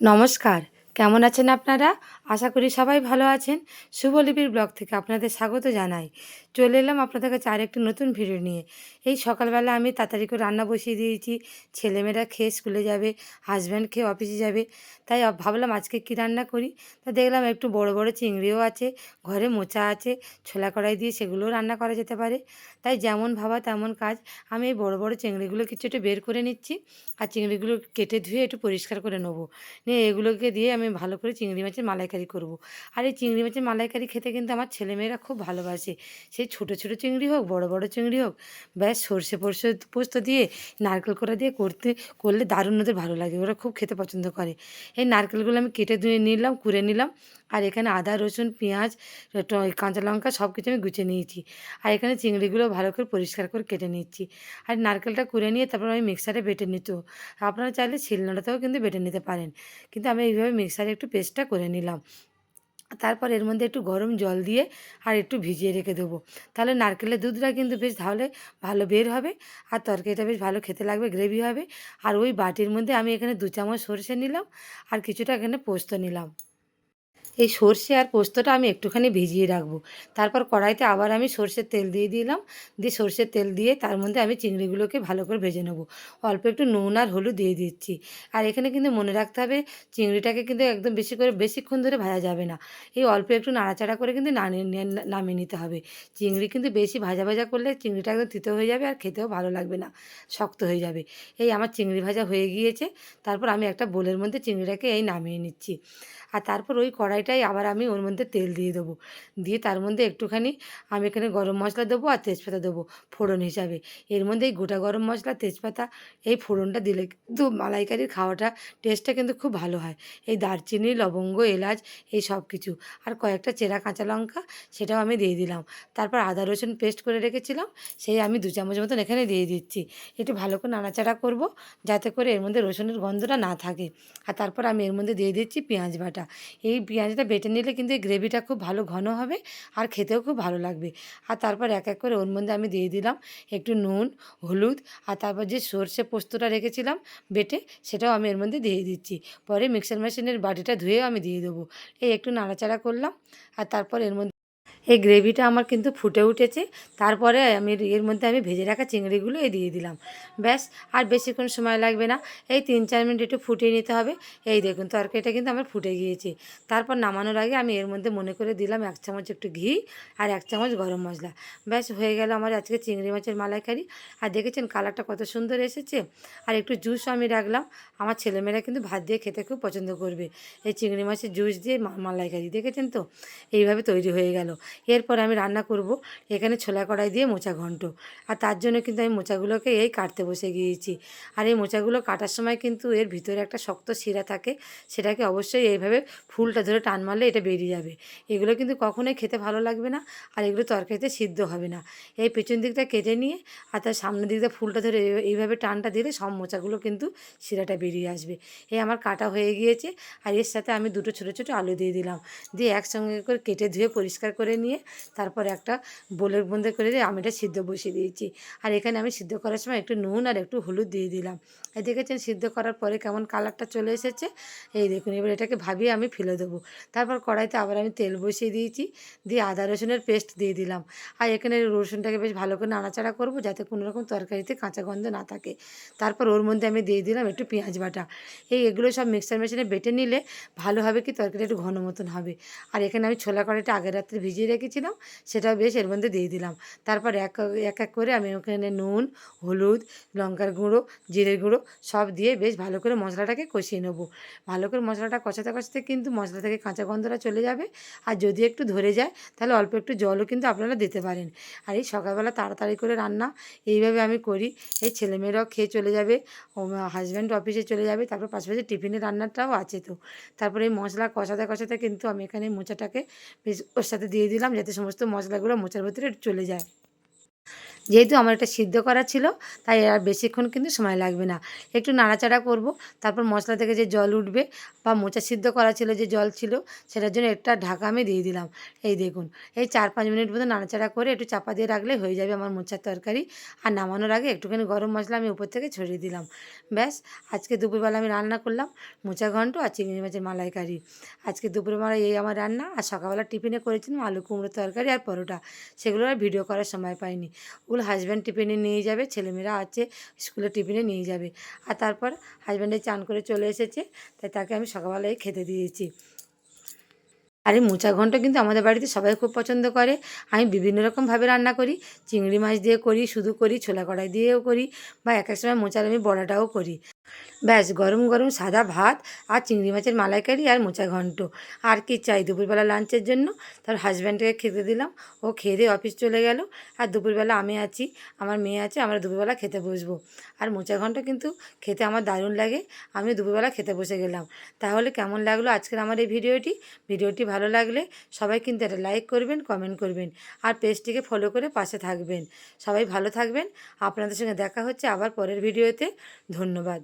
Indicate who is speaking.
Speaker 1: নমস্কার, কেমন আছেন আপনারা? আশা করি সবাই ভালো আছেন। শুভলিপির ব্লগ থেকে আপনাদের স্বাগত জানাই। চলে এলাম আপনাদের কাছে আরেকটি নতুন ভিডিও নিয়ে। এই সকালবেলা আমি তাড়াতাড়ি করে রান্না বসিয়ে দিয়েছি। ছেলেমেয়েরা খেয়ে স্কুলে যাবে হাজব্যান্ড খেয়ে অফিসে যাবে। তাই ভাবলাম আজকে কী রান্না করি? তা দেখলাম একটু বড় বড় চিংড়িও আছে, ঘরে মোচা আছে, ছোলা কড়াই দিয়ে সেগুলোও রান্না করা যেতে পারে। তাই যেমন ভাবা তেমন কাজ। আমি এই বড় বড় চিংড়িগুলো কিছু একটু বের করে নিচ্ছি আর চিংড়িগুলো কেটে ধুয়ে একটু পরিষ্কার করে নেব। নিয়ে এগুলোকে দিয়ে আমি ভালো করে চিংড়ি মাছের মালাইকারি করব। আর এই চিংড়ি মাছের মালাইকারি খেতে কিন্তু আমার ছেলেমেয়েরা খুব ভালোবাসে। সেই ছোটো ছোটো চিংড়ি হোক, বড় বড় চিংড়ি হোক, ব্যাস সর্ষে পোস্ত পোস্ত দিয়ে নারকেল করা দিয়ে করতে, করলে দারুণ ওদের ভালো লাগে। ওরা খুব খেতে পছন্দ করে। এই নারকেলগুলো আমি কেটে ধুয়ে নিলাম, কুড়ে নিলাম। আর এখানে আদা, রসুন, পেঁয়াজ কাঁচা লঙ্কা সব কিছু আমি গুছিয়ে নিয়েছি। আর এখানে চিংড়িগুলো ভালো করে পরিষ্কার করে কেটে নিচ্ছি। আর নারকেলটা কুড়ে নিয়ে তারপর আমি মিক্সারে বেটে নিত। আপনারা চাইলে শিলনোড়াতেও কিন্তু বেটে নিতে পারেন। কিন্তু আমি এইভাবে মিক্সারে একটু পেস্টটা করে নিলাম। তারপর এর মধ্যে একটু গরম জল দিয়ে আর একটু ভিজিয়ে রেখে দেবো। তাহলে নারকেলের দুধটা কিন্তু বেশ তাহলে ভালো বের হবে আর তরকারিটা বেশ ভালো খেতে লাগবে গ্রেভি হবে। আর ওই বাটির মধ্যে আমি এখানে দু চামচ সরষে নিলাম আর কিছুটা এখানে পোস্ত নিলাম। এই সর্ষে আর পোস্তটা আমি একটুখানি ভিজিয়ে রাখব। তারপর কড়াইতে আবার আমি সর্ষের তেল দিয়ে দিলাম। দিয়ে সর্ষের তেল দিয়ে তার মধ্যে আমি চিংড়িগুলোকে ভালো করে ভেজে নেব। অল্প একটু নুন আর হলুদ দিয়ে দিচ্ছি। আর এখানে কিন্তু মনে রাখতে হবে, চিংড়িটাকে কিন্তু একদম বেশি করে, বেশিক্ষণ ধরে ভাজা যাবে না। এই অল্প একটু নাড়াচাড়া করে কিন্তু নামিয়ে নিতে হবে। চিংড়ি কিন্তু বেশি ভাজা ভাজা করলে চিংড়িটা একদম তিতো হয়ে যাবে আর খেতেও ভালো লাগবে না, শক্ত হয়ে যাবে। এই আমার চিংড়ি ভাজা হয়ে গিয়েছে। তারপর আমি একটা বোলের মধ্যে চিংড়িটাকে এই নামিয়ে নিচ্ছি। আর তারপর ওই কড়াইটাই আবার আমি ওর মধ্যে তেল দিয়ে দেবো। দিয়ে তার মধ্যে একটুখানি আমি এখানে গরম মশলা দেবো আর তেজপাতা দেবো ফোড়ন হিসাবে। এর মধ্যে এই গোটা গরম মশলা, তেজপাতা এই ফোড়নটা দিলে কিন্তু মালাইকারির খাওয়াটা টেস্টটা কিন্তু খুব ভালো হয়। এই দারচিনি, লবঙ্গ, এলাচ এই সব কিছু। আর কয়েকটা চেরা কাঁচা লঙ্কা সেটাও আমি দিয়ে দিলাম। তারপর আদা রসুন পেস্ট করে রেখেছিলাম, সেই আমি দু চামচ মতন এখানে দিয়ে দিচ্ছি। একটু ভালো করে নাড়াচাড়া করব, যাতে করে এর মধ্যে রসুনের গন্ধটা না থাকে। আর তারপর আমি এর মধ্যে দিয়ে দিচ্ছি পেঁয়াজ বাটা। এই পেঁয়াজটা বেটে নিলে কিন্তু এই গ্রেভিটা খুব ভালো ঘন হবে আর খেতেও খুব ভালো লাগবে। আর তারপর এক এক করে ওর মধ্যে আমি দিয়ে দিলাম একটু নুন, হলুদ আর তারপর যে সর্ষে পোস্তটা রেখেছিলাম বেটে সেটাও আমি এর মধ্যে দিয়ে দিচ্ছি। পরে মিক্সার মেশিনের বাটিটা ধুয়েও আমি দিয়ে দেবো। এই একটু নাড়াচাড়া করলাম আর তারপর এর মধ্যে এই গ্রেভিটা আমার কিন্তু ফুটে উঠেছে। তারপরে আমি এর মধ্যে আমি ভেজে রাখা চিংড়িগুলো এই দিয়ে দিলাম। ব্যাস, আর বেশিক্ষণ সময় লাগবে না। এই তিন চার মিনিট একটু ফুটিয়ে নিতে হবে। এই দেখুন, তরকারিটা কিন্তু আমার ফুটে গিয়েছে। তারপর নামানোর আগে আমি এর মধ্যে মনে করে দিলাম এক চামচ একটু ঘি আর এক চামচ গরম মশলা। ব্যাস, হয়ে গেল আমার আজকে চিংড়ি মাছের মালাইকারি। আর দেখেছেন কালারটা কত সুন্দর এসেছে? আর একটু জুসও আমি রাখলাম। আমার ছেলেমেয়েরা কিন্তু ভাত দিয়ে খেতে খুব পছন্দ করবে। এই চিংড়ি মাছের জুস দিয়ে মালাইকারি, দেখেছেন তো? এইভাবে তৈরি হয়ে গেল। এরপর আমি রান্না করব। এখানে ছোলা কড়াই দিয়ে মোচা ঘন্ট। আর তার জন্য কিন্তু আমি মোচাগুলোকে এই কাটতে বসে গিয়েছি। আর এই মোচাগুলো কাটার সময় কিন্তু এর ভিতরে একটা শক্ত শিরা থাকে। সেটাকে অবশ্যই এইভাবে ফুলটা ধরে টান মারলে এটা বেরিয়ে যাবে। এগুলো কিন্তু কখনোই খেতে ভালো লাগবে না আর এগুলো তরকারিতে সিদ্ধ হবে না। এই পেছন দিকটা কেটে নিয়ে আর তার সামনের দিকটা ফুলটা ধরে এই- এইভাবে টানটা দিলে সব মোচাগুলো কিন্তু শিরাটা বেরিয়ে আসবে। এই আমার কাটা হয়ে গিয়েছে। আর এর সাথে আমি দুটো ছোটো ছোটো আলু দিয়ে দিলাম। দিয়ে একসঙ্গে করে কেটে ধুয়ে পরিষ্কার করে নিয়ে তারপর একটা বোলের মধ্যে করে দিয়ে আমি এটা সিদ্ধ বসিয়ে দিয়েছি। আর এখানে আমি সিদ্ধ করার সময় একটু নুন আর একটু হলুদ দিয়ে দিলাম। এই দেখেছেন সিদ্ধ করার পরে কেমন কালারটা চলে এসেছে? এই দেখুন, এবার এটাকে ভাবিয়ে আমি ফেলে দেবো। তারপর কড়াইতে আবার আমি তেল বসিয়ে দিয়েছি, দিয়ে আদা রসুনের পেস্ট দিয়ে দিলাম। আর এখানে রসুনটাকে বেশ ভালো করে নাড়াচাড়া করব যাতে কোনো রকম তরকারিতে কাঁচা গন্ধ না থাকে। তারপর ওর মধ্যে আমি দিয়ে দিলাম একটু পেঁয়াজ বাটা। এই এগুলো সব মিক্সার মেশিনে বেটে নিলে ভালো হবে কি? তরকারি একটু ঘন মতন হবে। আর এখানে আমি ছোলা কড়াইটা আগের রাত্রে ভিজিয়ে রেখেছিলাম সেটাও বেশ এর মধ্যে দিয়ে দিলাম। তারপর এক এক এক করে আমি ওখানে নুন, হলুদ, লঙ্কার গুঁড়ো, জিরের গুঁড়ো সব দিয়ে বেশ ভালো করে মশলাটাকে কষিয়ে নেব। ভালো করে মশলাটা কষাতে কষাতে কিন্তু মশলা থেকে কাঁচা গন্ধটা চলে যাবে। আর যদি একটু ধরে যায়, তাহলে অল্প একটু জলও কিন্তু আপনারা দিতে পারেন। আর এই সকালবেলা তাড়াতাড়ি করে রান্না, এইভাবে আমি করি। এই ছেলেমেয়েরাও খেয়ে চলে যাবে হাজব্যান্ড অফিসে চলে যাবে, তারপর পাশাপাশি টিফিনের রান্নাটাও আছে তো। তারপরে এই মশলা কষাতে কষাতে কিন্তু আমি এখানে মোচাটাকে বেশ ওর সাথে দিয়ে দিলাম। যাতে সমস্ত মশলাগুলো মোচার ভেতরে চলে যায়। যেহেতু আমার এটা সিদ্ধ করা ছিল, তাই আর বেশিক্ষণ কিন্তু সময় লাগবে না। একটু নাড়াচাড়া করব, তারপর মশলা থেকে যে জল উঠবে বা মোচা সিদ্ধ করা ছিল, যে জল ছিল, সেটার জন্য একটা ঢাকা আমি দিয়ে দিলাম। এই দেখুন, এই চার পাঁচ মিনিট মতো নাড়াচাড়া করে একটু চাপা দিয়ে রাখলে হয়ে যাবে আমার মোচার তরকারি। আর নামানোর আগে একটুখানি গরম মশলা আমি উপর থেকে ছড়িয়ে দিলাম। ব্যাস, আজকে দুপুরবেলা আমি রান্না করলাম মোচা ঘন্ট আর চিংড়ি মাছের মালাইকারি। আজকে দুপুরবেলা এই আমার রান্না, আর সকালবেলা টিফিনে করেছিলাম আলু কুমড়ো তরকারি আর পরোটা। সেগুলো আর ভিডিও করার সময় পাইনি। ওগুলো হাজব্যান্ড টিফিনে নিয়ে যাবে, ছেলেমেয়েরা আছে, স্কুলে টিফিনে নিয়ে যাবে। আর তারপর হাজব্যান্ডে চান করে চলে এসেছে, তাই তাকে আমি সকালবেলায় খেতে দিয়েছি। আর এই মোচা ঘন্ট কিন্তু আমাদের বাড়িতে সবাই খুব পছন্দ করে। আমি বিভিন্ন রকমভাবে রান্না করি। চিংড়ি মাছ দিয়ে করি, শুধু করি, ছোলা কড়াই দিয়েও করি বা এক এক সময় মোচার আমি বড়াটাও করি। ব্যাস, গরম গরম সাদা ভাত আর চিংড়ি মাছের মালাইকারি আর মোচা ঘন্ট। আর কি চাই দুপুরবেলা লাঞ্চের জন্য? তার হাজব্যান্ডকে খেতে দিলাম। ও খেয়ে দিয়ে অফিস চলে গেল। আর দুপুরবেলা আমি আছি, আমার মেয়ে আছে, আমরা দুপুরবেলা খেতে বসবো। আর মোচা ঘন্ট কিন্তু খেতে আমার দারুণ লাগে। আমি দুপুরবেলা খেতে বসে গেলাম। তাহলে কেমন লাগল আজকের আমার এই ভিডিওটি? ভিডিওটি ভালো লাগলে সবাই কিন্তু একটা লাইক করবেন কমেন্ট করবেন আর পেজটিকে ফলো করে পাশে থাকবেন। সবাই ভালো থাকবেন। আপনাদের সঙ্গে দেখা হচ্ছে আবার পরের ভিডিওতে ধন্যবাদ।